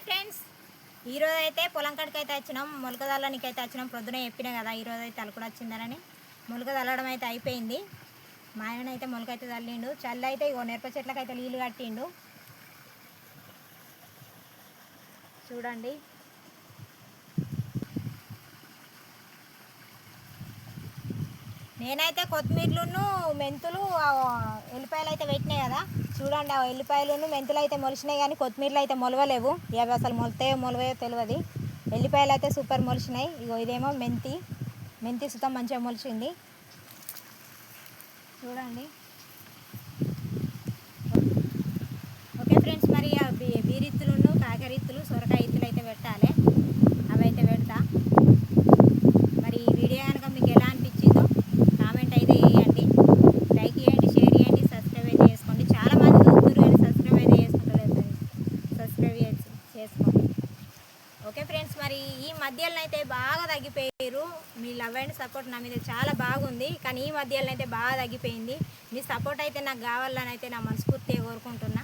Hi friends ఈరోజు అయితే పొలం కాడికి అయితే వచ్చినాం మొలక చల్లడానికి అయితే వచ్చినాం. ప్రొద్దున చెప్పినా కదా ఈరోజు అయితే అలకడ వచ్చిందనని. మొలక చల్లడం అయితే అయిపోయింది. మా ఆయన అయితే మొలక అయితే తల్లిండు. చల్ల అయితే ఇగో మిరప చెట్లకు అయితే నీళ్ళు కట్టిండు. చూడండి. నేనైతే కొత్తిమీరలును మెంతులు ఎల్లిపాయలు అయితే పెట్టినాయి కదా. చూడండి ఆ ఎల్లిపాయలును మెంతులు అయితే మొలిచినాయి కానీ కొత్తిమీరలు అయితే మొలవలేవు. ఇవి అసలు మొలతాయో మొలవయో తెలియదు ఎల్లిపాయలు అయితే సూపర్ మొలిచినాయి. ఇగో ఇదేమో మెంతి. మెంతి సుతం మంచిగా మొలిచింది. చూడండి. మరి ఈ మధ్యలో అయితే బాగా తగ్గిపోయారు. మీ లవ్ అండ్ సపోర్ట్ నా మీద చాలా బాగుంది. కానీ ఈ మధ్యలో అయితే బాగా తగ్గిపోయింది. మీ సపోర్ట్ అయితే నాకు కావాలని అయితే నా మనస్ఫూర్తిగా కోరుకుంటున్నా.